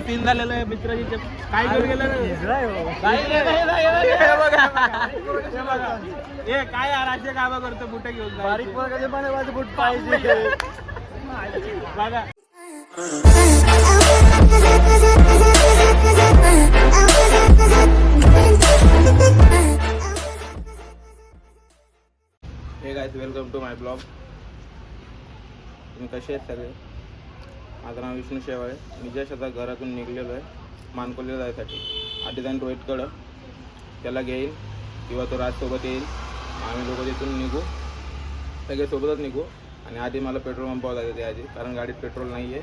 Scene झालेलं आहे मित्राची चप- काय घेऊन गेलं रे? काय असे कामं करतो बुटे घेऊन बारीक बूट पाहिजे बघा. हे guys welcome to my blog तुम्ही कसे आहेत सगळे? माझं नाव विष्णू शेवाळे मी जस्ट आता घरातून निघलेलो आहे मानकोलीला जायसाठी. आधी जाईन रोहितकडं त्याला घेईल किंवा तो राजसोबत येईल. आम्ही लोक तिथून निघू. सगळे सोबतच निघू. आणि आधी मला पेट्रोल पंपावर जायचं ते आधी कारण गाडीत पेट्रोल नाही आहे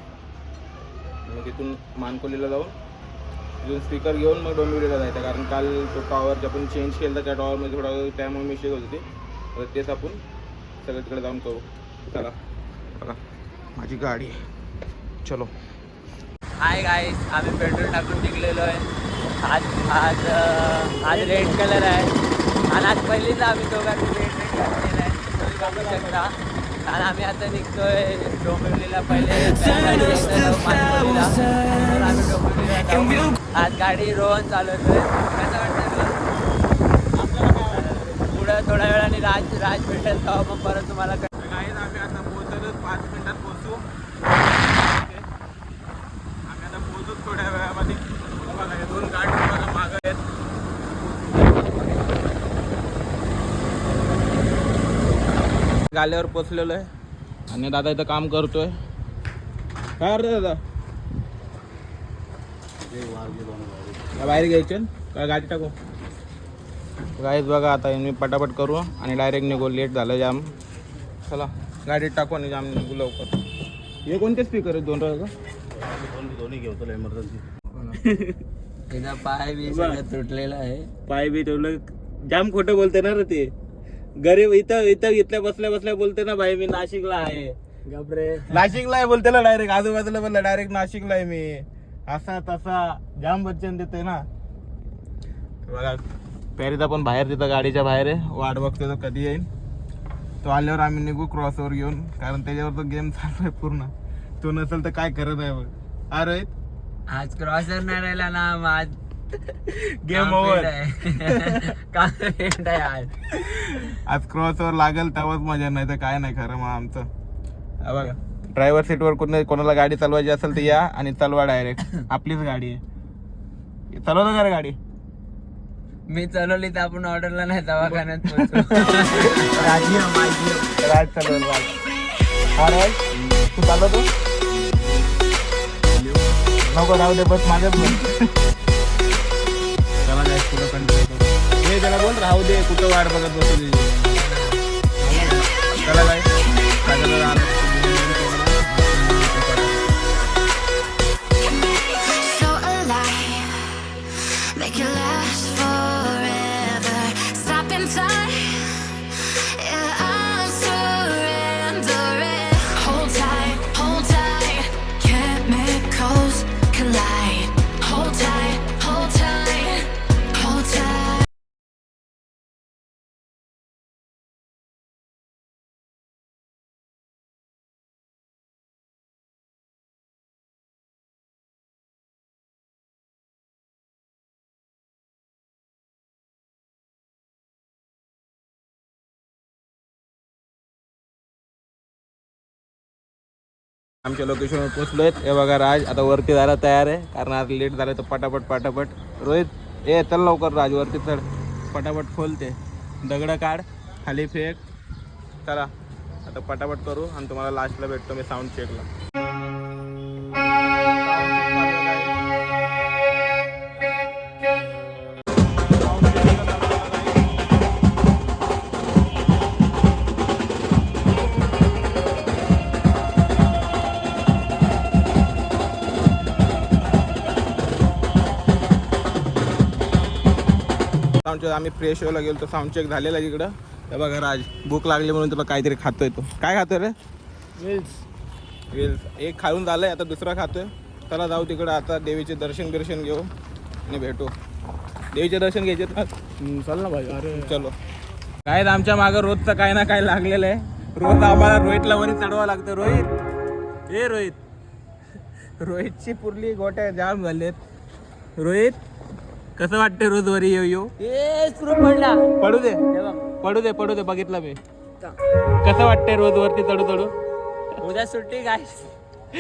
मग तिथून मानकोलीला जाऊन तिथून स्पीकर घेऊन मग डोंबिवलीला जायचं. कारण काल तो टॉवर आपण चेंज केलं तर त्या टॉवरमध्ये थोडा त्यामुळे मिस्टेक होती. तर तेच आपण सगळं तिकडे जाऊन करू चला. बघा माझी गाडी आहे. चलो. हाय गाईस आम्ही पेट्रोल टाकून निघलेलो आहे. आज आज आज रेड कलर आहे. आणि आज पहिलीच आम्ही दोघांनी रेड रेड घातलेला आहे. तुम्ही बघू शकता. आणि आम्ही आता निघतोय डोंबिवलीला. पहिले आम्ही डोंबिवलीला. आज गाडी रोहन चालवतोय. कसं वाटतं पुढं थोड्या वेळाने राज राज भेटेल तेव्हा मग परत तुम्हाला कळेल. गाईज आम्ही आता पोहोचलो पाच मिनिटात पोहोचू आम्ही थोड्या वेळामध्ये बघा दोन गाडी बघा आहेत. गाल्यावर पोचलेलो आहे. आणि दादा इथं काम करतोय. काय अर्थ दादा? बाहेर घ्यायचे? काय गाडी टाकू? गाईच बघा आता मी पटापट करू आणि डायरेक्ट निघू. लेट झालं जाम चला गाडीत टाकू आणि जाम निघू लवकर. हे कोणते स्पीकर आहेत दोन राजा दोन्ही घेऊ तुला इमर्जन्सी तिचा पाय बी सगळं तुटलेला आहे. पाय बी ठेवलं जाम खोटं बोलते ना रे ते. गरीब इथं इथं इथल्या बसल्या बसल्या बोलते ना भाई मी नाशिकला आहे. गबरे नाशिकला आहे बोलते ना डायरेक्ट आजूबाजूला बोलला डायरेक्ट नाशिकला आहे मी. असा तसा जाम बच्चन देते ना. बघा पॅरीचा पण बाहेर तिथं गाडीच्या बाहेर आहे. वाट बघतो तो कधी येईल तो आल्यावर आम्ही निघू क्रॉसवर घेऊन. कारण त्याच्यावर तो गेम चालू आहे पूर्ण. तो नसेल तर काय करत आहे बघ. अरे आज क्रॉसर नाही राहिला ना मग आज गेम ओव्हर आहे. आज. आज क्रॉसवर लागेल तेव्हाच मजा नाही तर काय नाही खरं मग आमचं. हा बघा ड्रायव्हर सीटवर कोणी कोणाला गाडी चालवायची असेल तर या आणि चालवा डायरेक्ट आपलीच गाडी आहे. चालवतो का रे गाडी? मी चालवली तर आपण ऑर्डरला नाही दवाखान्यात पोहोचू. राज चालवेल राज तू चालवतो? नको राहू दे बस माझ्या बोल. चला जाय कुठं कंटिन्यू करू. हे त्याला बोल राहू दे कुठं वाट बघत बसू दे. चला जाय आमच्या लोकेशनवर पोचलो आहेत हे बघा राज आता वरती जायला तयार आहे. कारण आज लेट झालं तर पटापट पटापट. रोहित ए चल लवकर राज वरती चढ. पटापट खोलते. दगडं काढ. खाली फेक. चला आता पटापट करू आणि तुम्हाला लास्टला भेटतो मी साऊंड चेकला चेक आम्ही फ्रेश व्हायला गेलो साऊंड चेक झालेला आहे इकडं हे बघा राज भूक लागली म्हणून तुला काहीतरी खातोय तो. काय खातोय रे? वेल्स एक खाऊन झालंय आता दुसरा खातोय. चला जाऊ तिकडं आता देवीचे दर्शन बिर्शन घेऊ आणि भेटू. देवीचे दर्शन घ्यायचे ना चल ना भाई अरे. चलो. काय आमच्या मागं रोजचं काय ना काय लागलेलं आहे. रोज आम्हाला रोहितला वरी चढवावं लागतं. रोहित. ए रोहित. रोहितची पुरली गोट्या जाम झालेत. रोहित. कसं वाटतं रोज वरी येऊ येऊ पडला. पडू दे. पडू दे पडू दे बघितलं मी. कसं वाटतंय रोज वरती चढू चढू? उद्या सुट्टी काय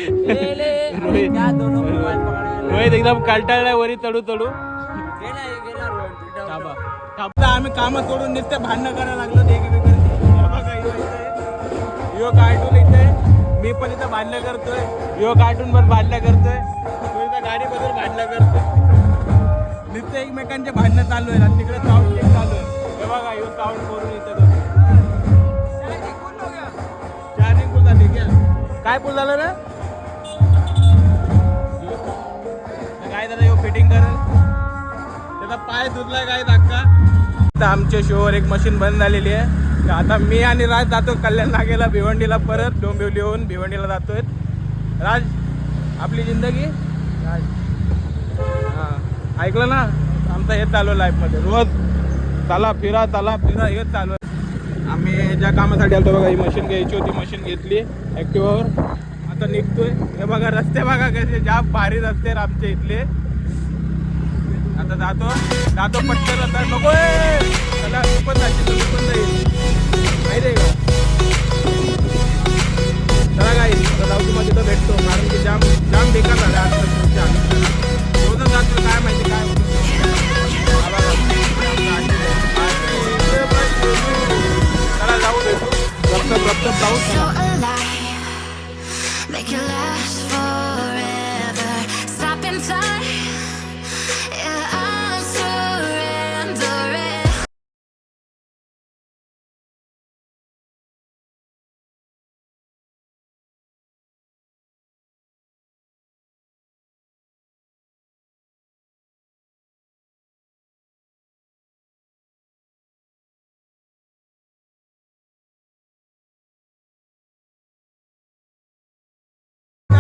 रोहित. एकदम कंटाळलाय वरी चढू चढू. आम्ही काम सोडून नुसते भांडणं करायला लागलो. ह्यो कार्टून इथे. मी पण इथं भांडणं करतोय. ह्यो कार्टून पण भांडणं करतोय. तो इथं गाडी बद्दल भांडणं करतोय. नुसते एकमेकांचे भांडणं चालू आहे आणि तिकडे साऊंड चेक चालू आहे हे बघा येऊ साऊंड करून इथं चार्जिंग फुल झाली काय फुल झालं रे? काय दादा येऊ फिटिंग करेल त्याचा पाय धुतला काय धक्का? आता आमच्या शोवर एक मशीन बंद झालेली आहे. आता मी आणि राज जातो कल्याण नागेला भिवंडीला परत. डोंबिवलीहून भिवंडीला जातोय. राज आपली जिंदगी? राज. ऐकलं ना? आमचं हे चालू लाईफमध्ये रोज चला फिरा चला फिरा हेच चालू आहे. आम्ही ज्या कामासाठी आलो बघा ही मशीन घ्यायची होती मशीन घेतली ॲक्टिवावर आता निघतोय. हे बघा रस्ते बघा कसे ज्या भारी रस्ते आहेत आमच्या इथले. आता जातो. जातो पटकन आता नको चला तू पण जाशील तू पण जाईल. माहिती आहे का चला आता जाऊ तुम्हाला तिथं भेटतो कारण की जाम जाम बेकार झाला आज रोजच जातो काय माहिती.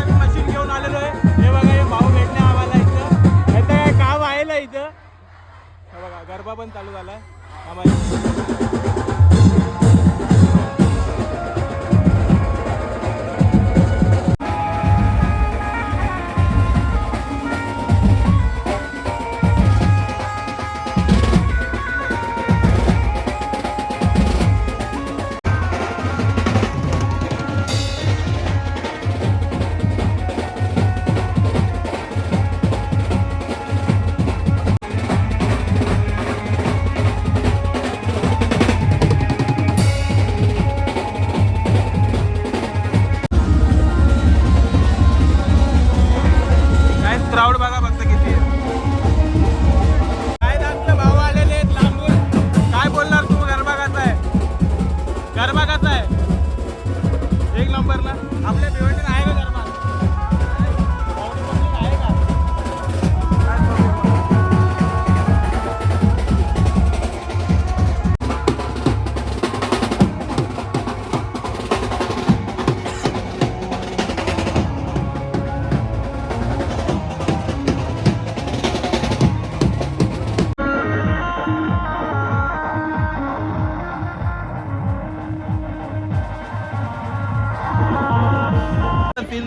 आम्ही मशीन घेऊन आलेलो आहे. हे बघा हे भाऊ भेटणे आम्हाला इथं. याचं काय काम आहे ना इथं. हे बघा गरबा पण चालू झालाय. आम्हाला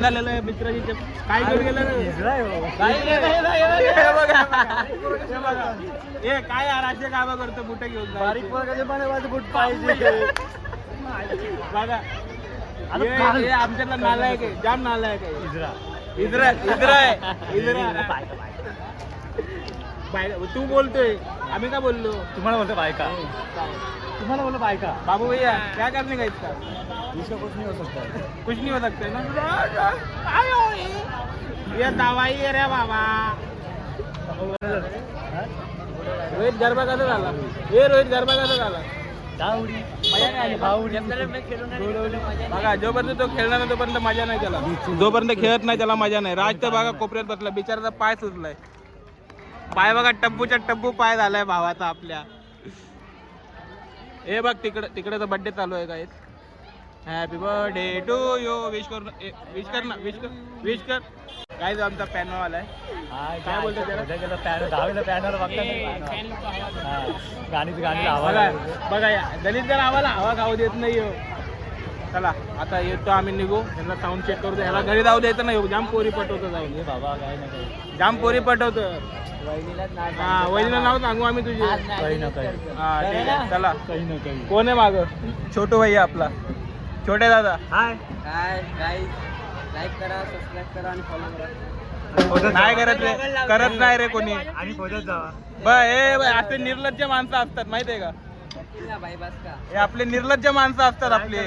झालेलं आहे काय गेलं? काय हे. हे. हे काय कामं करतो बुट घेऊन बारीक बुट पाहिजे. बघा. हे- हे आमच्यातला नालायक आहे. जाम नालायक आहे. इजरा. इजरा इजरा इजरा. तू बोलतोय. आम्ही का बोललो? तुम्हाला बोलतो बायका. तुम्हाला बोलतो बायका बाबू भैया क्या करने का इसका? इसका कुछ नहीं हो सकता। कुछ नहीं हो सकते ना? ये। दवाई आहे रे बाबा। रोहित गरबा कसा झाला हे रोहित गरबा कसा झाला मजा नाही आली भावडी बघा जोपर्यंत तो खेळणार नाही तोपर्यंत मजा नाही त्याला. जोपर्यंत खेळत नाही त्याला मजा नाही. राज तर बघा कोपऱ्यात बसला बिचाराचा पाय सुजलाय. पाय बघा टप्पूच्या टप्पू पाय झालाय भावाचा आपल्या. हे बघ तिकडे तिकडे तर बड्डे चालू आहे काय happy birthday to you wish कर विश कर ना विश कर विश कर. काय आमचा पॅनो आलाय काय बोलतो त्याला? पॅनर दहावीला पॅनर गाणीच गाणी बघा बघा या. दलित जर आम्हाला हवा खाऊ देत नाही हो. चला आता येतो आम्ही निघू. यांना साऊंड चेक करू ह्याला घरी जाऊ द्यायचं नाही जाम पोरी पटवतो जाऊन. हे बाबा काय नाही जाम पोरी पटवतो हा वहिनीला नाव सांगू आम्ही तुझे. काही ना काही. हा ठीक आहे? चला. काही ना काही. कोण आहे माग? छोटू भैया आपला. छोटे दादा. हाय. काय गाईज लाईक करा सबस्क्राईब करा आणि फॉलो करा. नाही करत रे करत नाही रे कोणी. आणि जावा हे असे निर्लज्ज माणसं असतात माहितीये का? बस का? हे आपले निर्लज्ज माणसं असतात आपले.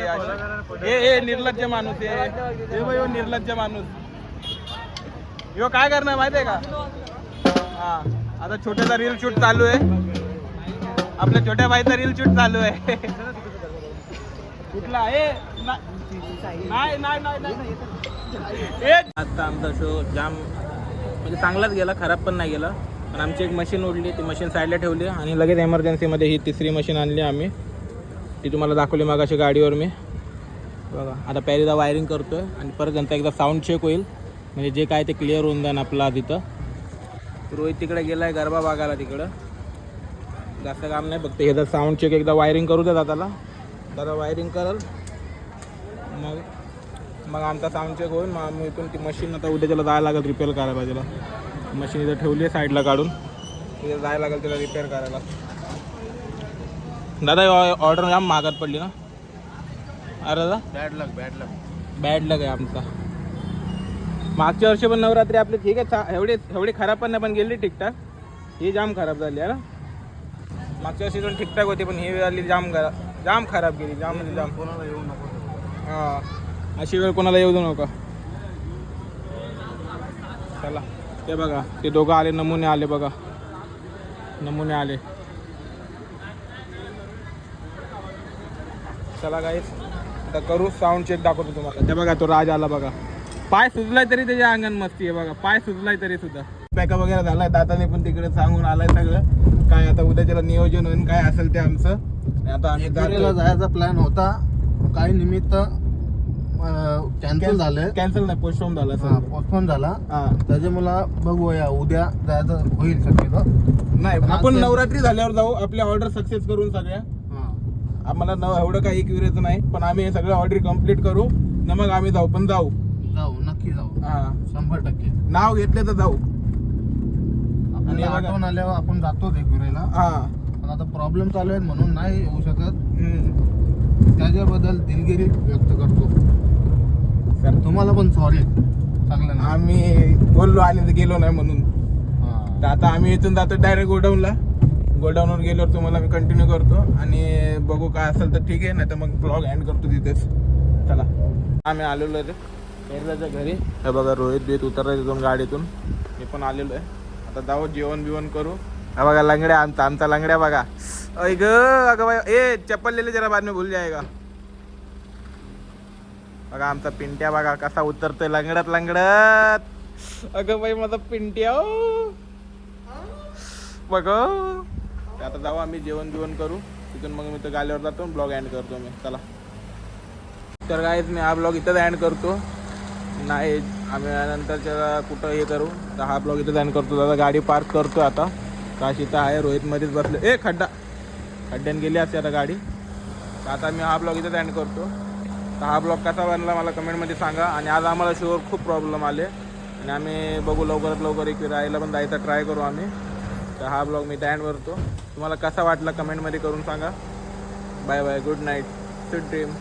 हे हे निर्लज्ज माणूस हे. हे निर्लज्ज माणूस. ह्यो काय करणार माहितीये का? हा. आता छोट्याचा रील शूट चालू आहे. आपल्या छोट्या भाईचा रील शूट चालू आहे. कुठला? नाही नाही नाही आता आमचा शो जाम म्हणजे चांगलाच गेला खराब पण नाही गेला. पण आमची एक मशीन उडली ती मशीन साईडला ठेवली आणि लगेच एमर्जन्सीमध्ये ही तिसरी मशीन आणली आम्ही. ती तुम्हाला दाखवली मागाशी गाडीवर मी. बघा आता पहिल्यांदा वायरिंग करतोय आणि परत नंतर एकदा साऊंड चेक होईल. म्हणजे जे काय ते क्लिअर होऊन जाईल आपला तिथं. रोहित तिकडे गेला आहे गरबा बागाला तिकडं. जास्त काम नाही फक्त हे जर साऊंड चेक एकदा वायरिंग करू द्या दादाला. दादा वायरिंग करल. मग मग आमचा साऊंड चेक होईल. मग आम्ही इथून ती मशीन आता उद्या त्याला जायला लागेल रिपेअर करायला पाहिजे मशीन इथं ठेवली आहे साईडला काढून. तिथे जायला लागेल त्याला रिपेअर करायला. दादा ऑर्डर जाम मागात पडली ना? अरे दादा. Bad luck bad luck bad luck आहे आमचा. मागच्या वर्षी पण नवरात्री आपली ठीक आहे चा- एवढी एवढी खराब पण नाही पण गेली ठीकठाक. ही जाम खराब झाली आहे ना. मागच्या वर्षी पण ठीकठाक होती पण ही झाली जाम खरा जाम खराब गेली जाम म्हणजे जाम. कोणाला येऊ नको हां. अशी वेळ कोणाला येऊ देऊ नका. चला ते बघा ते दोघं आले नमुने आले बघा. नमुने आले. चला गाईस आता करू साऊंड चेक दाखवतो तुम्हाला. ते बघा तो राज आला बघा. पाय सुजलाय तरी त्याच्या अंगण मस्ती आहे बघा. पाय सुजलाय तरी सुद्धा. पॅका वगैरे झालाय. दादाने पण तिकडे सांगून आलाय सगळं. काय आता उद्या त्याला नियोजन होईल काय असेल ते आमचं. आता आम्ही जातोय. जायचा प्लॅन होता. काही निमित्त कॅन्सल झालं. कॅन्सल नाही पोस्टपोन झाला सर पोस्टपोन झाला. हा. त्याच्यामुळे बघूया उद्या जायचं होईल शक्यतो. नाही पण आपण आज- नवरात्री झाल्यावर जाऊ. आपल्या ऑर्डर सक्सेस करून सगळ्या. हा. आम्हाला न एवढं काही क्युरेचं नाही पण आम्ही हे सगळं ऑर्डर कंप्लीट करू. न मग आम्ही जाऊ पण जाऊ. नक्की जाऊ. हा. शंभर टक्के. नाव घेतले तर जाऊ. आपल्याला हे बघा. आठवण आल्यावर आपण जातो एकविरेला हा. पण आता प्रॉब्लेम चालू आहेत म्हणून नाही येऊ शकत. हम्म. त्याच्याबद्दल दिलगिरी व्यक्त करतो. सर तुम्हाला पण सॉरी सगळ्यांना आम्ही बोललो आणि ते गेलो नाही म्हणून. तर आता आम्ही इथून जातो डायरेक्ट गोडाऊनला. गोडाऊनवर गेल्यावर तुम्हाला मी कंटिन्यू करतो. आणि बघू काय असेल तर ठीक आहे नाही तर मग ब्लॉग एंड करतो तिथेच. चला. आम्ही आलेलो आहे. पेरल्याच्या घरी. हे बघा रोहित बीत उतरला तिथून गाडीतून. मी पण आलेलो आहे. आता जाऊ जेवण बिवण करू. हा बघा लंगड्या आमचा आमचा लंगड्या बघा. ऐ ग अगं बाई ए चप्पल लिहिले जरा बाद मी भूल जाएगा बघा आमचा पिंट्या बघा कसा उतरतोय लंगडत लंगडत अगं बाई माझा पिंट्या बघ. आता जाऊ आम्ही जेवण बिवण करू. तिथून मग मी तर गाल्यावर जातो ब्लॉग एंड करतो मी. चला. तर गाईज मी हा ब्लॉग इथंच एंड करतो. नाही आम्ही नंतरच्या कुठं हे करू तर हा ब्लॉग इथं एंड करतो. दादा गाडी पार्क करतो आता. काशी तर आहे रोहितमध्येच बसले ए खड्डा. खड्ड्यान गेली असते आता गाडी. तर आता मी हा ब्लॉग इथं एंड करतो. तर हा ब्लॉग कसा बनला मला कमेंटमध्ये सांगा. आणि आज आम्हाला शोवर खूप प्रॉब्लेम आले. आणि आम्ही बघू लवकरात लवकर एक राहायला पण जायचा ट्राय करू आम्ही. तर हा ब्लॉग मी एंड करतो. तुम्हाला कसा वाटला कमेंटमध्ये करून सांगा. Bye bye good night sweet dream